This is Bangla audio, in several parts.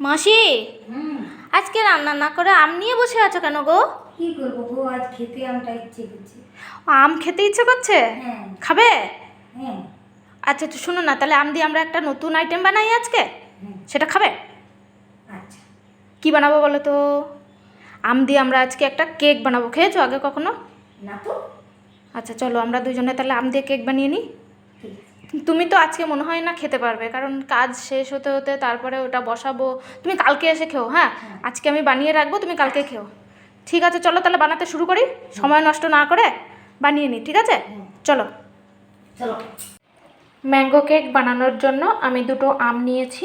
মাসি আজকে রান্না না করে আম নিয়ে বসে আছো কেন গো? কি করব গো আজ খেতে আমটা ইচ্ছে করছে। আম খেতে ইচ্ছে করছে? হ্যাঁ। খাবে? হ্যাঁ। আচ্ছা তো শুনো না তাহলে আম দিয়ে আমরা একটা নতুন আইটেম বানাই আজকে? সেটা খাবে? আচ্ছা। কি বানাবো বলো তো? আম দিয়ে আমরা আজকে একটা কেক বানাবো খেয়েছো আগে কখনো? না তো। আচ্ছা চলো আমরা দুজনে তাহলে আম দিয়ে কেক বানিয়ে নিই। তুমি তো আজকে মনে হয় না খেতে পারবে কারণ কাজ শেষ হতে হতে তারপরে ওটা বসাবো। তুমি কালকে এসে খেও হ্যাঁ? হ্যাঁ। আজকে আমি বানিয়ে রাখব তুমি কালকে খেও। ঠিক আছে চলো তাহলে বানাতে শুরু করি। সময় নষ্ট না করে বানিয়ে নিই ঠিক আছে। চলো। চলো। ম্যাঙ্গো কেক বানানোর জন্য আমি দুটো আম নিয়েছি।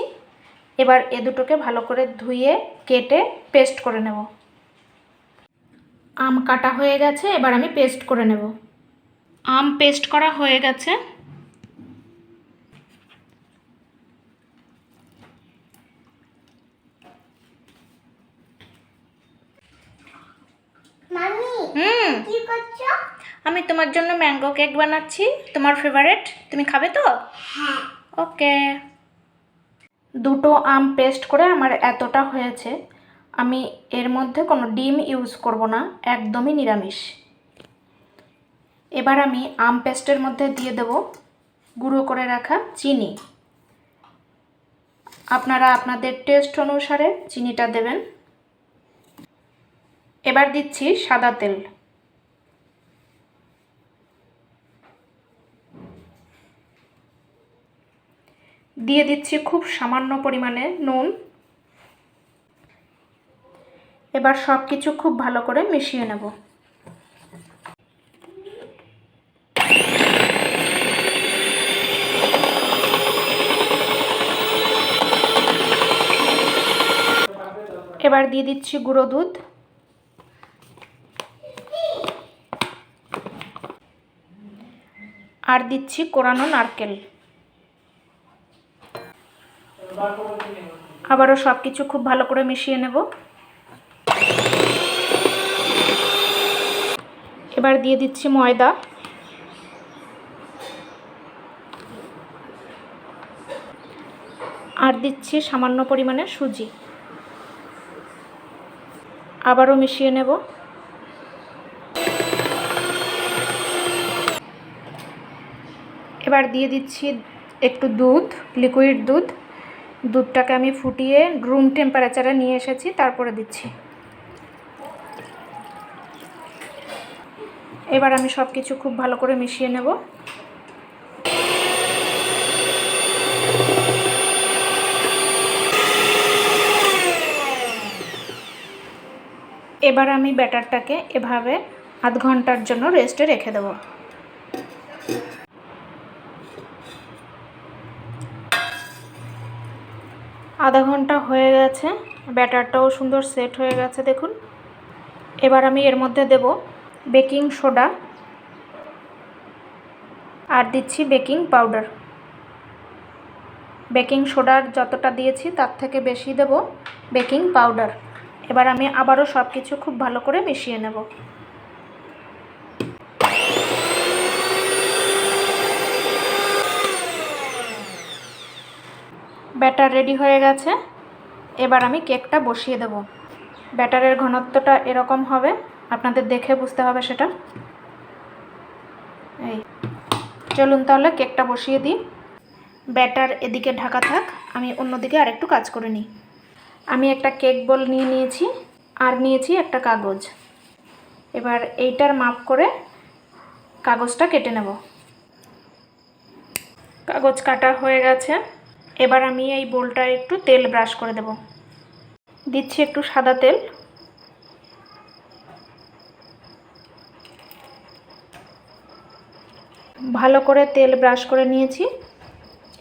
এবার এ দুটোকে ভালো করে ধুয়ে কেটে পেস্ট করে নেব। আম কাটা হয়ে গেছে এবার আমি পেস্ট করে নেব। আম পেস্ট করা হয়ে গেছে মামি হুম। কি করছ? আমি তোমার জন্য ম্যাঙ্গো কেক বানাচ্ছি। তোমার ফেভারেট তুমি খাবে তো? হ্যাঁ। ওকে। দুটো আম পেস্ট করে আমার এতটা হয়েছে আমি এর মধ্যে কোনো ডিম ইউজ করব না একদমই নিরামিষ। এবার আমি আম পেস্টের মধ্যে দিয়ে দেব গুঁড়ো করে রাখা চিনি। আপনারা আপনাদের টেস্ট অনুসারে চিনিটা দেবেন। এবার দিচ্ছি সাদা তেল। দিয়ে দিচ্ছি খুব সামান্য পরিমাণে নুন। এবার সব কিছু খুব ভালো করে মিশিয়ে নেব। এবার দিয়ে দিচ্ছি গুঁড়ো দুধ। আর দিচ্ছি কোরানো নারকেল। আবারও সব কিছু খুব ভালো করে মিশিয়ে নেব। এবার দিয়ে দিচ্ছি ময়দা। আর দিচ্ছি সামান্য পরিমাণে সুজি। আবারও মিশিয়ে নেব। এবার দিয়ে দিচ্ছি একটু দুধ লিকুইড দুধ। দুধটাকে আমি ফুটিয়ে রুম টেম্পারেচারে নিয়ে এসেছি, তারপরে দিচ্ছি। এবার আমি সব কিছু খুব ভালো করে মিশিয়ে নেব। এবার আমি ব্যাটারটাকে এভাবে আধ ঘণ্টার জন্য রেস্টে রেখে দেবো। আধা ঘণ্টা হয়ে গেছে। ব্যাটারটাও সুন্দর সেট হয়ে গেছে, দেখুন। এবার আমি এর মধ্যে দেব বেকিং সোডা আর দিচ্ছি বেকিং পাউডার। বেকিং সোডার যতটা দিয়েছি তার থেকে বেশি দেব বেকিং পাউডার। এবার আমি আবারও সব কিছু খুব ভালো করে মিশিয়ে নেব। ব্যাটার রেডি হয়ে গেছে। এবার আমি কেকটা বসিয়ে দেব। ব্যাটারের ঘনত্বটা এরকম হবে, আপনাদের দেখে বুঝতে হবে সেটা। এই, চলুন তাহলে কেকটা বসিয়ে দিই। ব্যাটার এদিকে ঢাকা থাক, আমি অন্যদিকে আরেকটু কাজ করে নিই। আমি একটা কেক বল নিয়ে নিয়েছি, আর নিয়েছি একটা কাগজ। এবার এইটার মাপ করে কাগজটা কেটে নেব। কাগজ কাটা হয়ে গেছে। এবার আমি এই বোলটা একটু তেল ব্রাশ করে দেব। দিচ্ছি একটু সাদা তেল। ভালো করে তেল ব্রাশ করে নিয়েছি।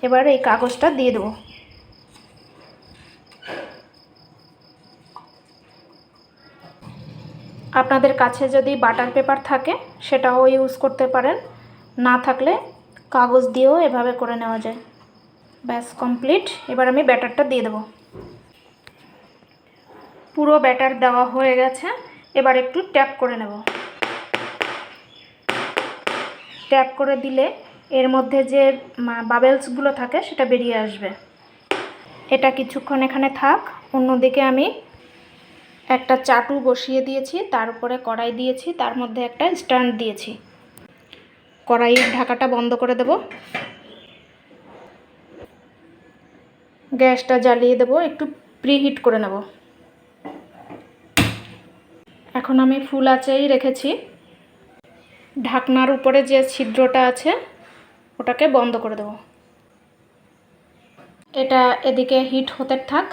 এবার এই কাগজটা দিয়ে দেবো। আপনাদের কাছে যদি বাটার পেপার থাকে, সেটাও ইউজ করতে পারেন। না থাকলে কাগজ দিয়েও এভাবে করে নেওয়া যায়। ব্যাস কমপ্লিট এবার আমি ব্যাটারটা দিয়ে দেবো। পুরো ব্যাটার দেওয়া হয়ে গেছে। এবার একটু ট্যাপ করে নেব। ট্যাপ করে দিলে এর মধ্যে যে বাবেলসগুলো থাকে, সেটা বেরিয়ে আসবে। এটা কিছুক্ষণ এখানে থাক। অন্যদিকে আমি একটা চাটু বসিয়ে দিয়েছি, তার উপরে কড়াই দিয়েছি, তার মধ্যে একটা স্ট্যান্ড দিয়েছি। কড়াইয়ের ঢাকাটা বন্ধ করে দেব। গ্যাসটা জ্বালিয়ে দেব, একটু প্রিহিট করে নেব। এখন আমি ফুল আঁচেই রেখেছি। ঢাকনার উপরে যে ছিদ্রটা আছে, ওটাকে বন্ধ করে দেব। এটা এদিকে হিট হতে থাক।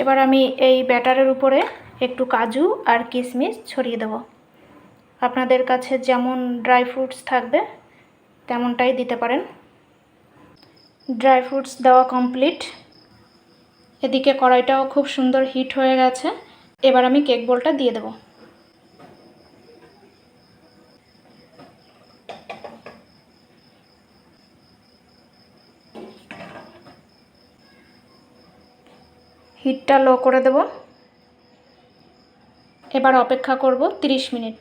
এবার আমি এই ব্যাটারের উপরে একটু কাজু আর কিশমিশ ছড়িয়ে দেব। আপনাদের কাছে যেমন ড্রাই ফ্রুটস থাকবে, তেমনটাই দিতে পারেন। ড্রাই ফ্রুটস দেওয়া কমপ্লিট এদিকে কড়াইটাও খুব সুন্দর হিট হয়ে গেছে। এবার আমি কেক বোলটা দিয়ে দেবো। হিটটা লো করে দেব। এবার অপেক্ষা করব 30 মিনিট।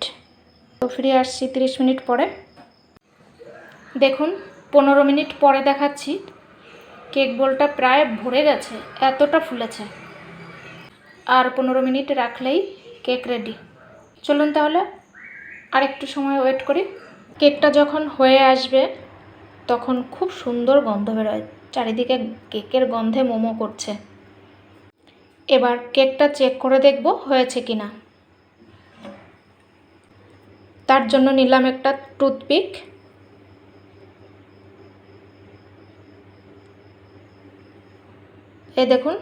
তো ফিরে আসছি 30 মিনিট পরে। দেখুন, পনেরো মিনিট পরে দেখাচ্ছি। কেক বোলটা প্রায় ভরে গেছে, এতটা ফুলেছে। আর পনেরো মিনিট রাখলেই কেক রেডি। চলুন তাহলে আর একটু সময় ওয়েট করি। কেকটা যখন হয়ে আসবে, তখন খুব সুন্দর গন্ধ বেরোয়। চারিদিকে কেকের গন্ধে মোমো করছে। এবার কেকটা চেক করে দেখব হয়েছে কি না তার জন্য নিলাম একটা টুথপিক। এই দেখুন,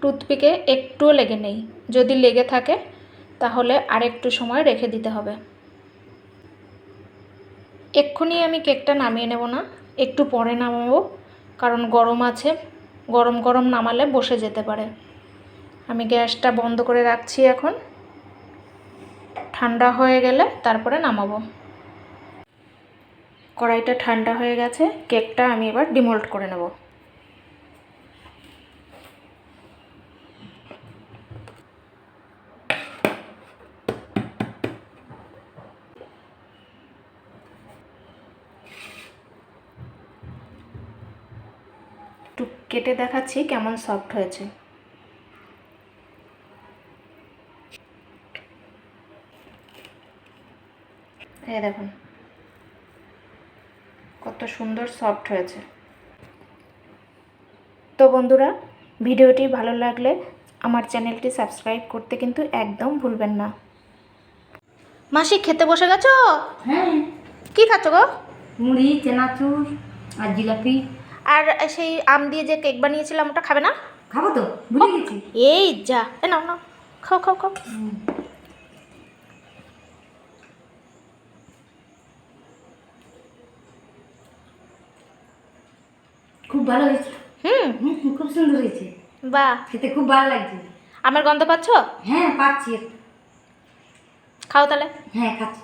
টুথপিকে একটুও লেগে নেই। যদি লেগে থাকে, তাহলে আর একটু সময় রেখে দিতে হবে। এক্ষুনি আমি কেকটা নামিয়ে নেব না, একটু পরে নামাবো, কারণ গরম আছে, গরম গরম নামালে বসে যেতে পারে। আমি গ্যাসটা বন্ধ করে রাখছি এখন। ঠান্ডা হয়ে গেলে তারপরে নামাবো। কড়াইটা ঠান্ডা হয়ে গেছে, কেকটা আমি এবার ডিমোল্ট করে নেব। একটু কেটে দেখাচ্ছি কেমন সফট হয়েছে। এই দেখুন। কত সুন্দর সফট হয়েছে। তো বন্ধুরা ভিডিওটি ভালো লাগলে আমার চ্যানেলটি সাবস্ক্রাইব করতে কিন্তু একদম ভুলবেন না। মাসি খেতে বসে গেছো? হ্যাঁ। কি খাচ্ছ গো? মুড়ি চেনাচুর আর জিলাপি। আর সেই আম দিয়ে যে কেক বানিয়েছিলাম ওটা খাবে না? খাব তো ভুলে গেছি। এই যা এ নাও নাও খাও খাও খাও। খুব ভালো হয়েছে। হুম, খুব সুন্দর হয়েছে। বাহ। খেতে খুব ভালো লাগছে। আমার গন্ধ পাচ্ছ? হ্যাঁ পাচ্ছি। খাও তাহলে। হ্যাঁ খাচ্ছি।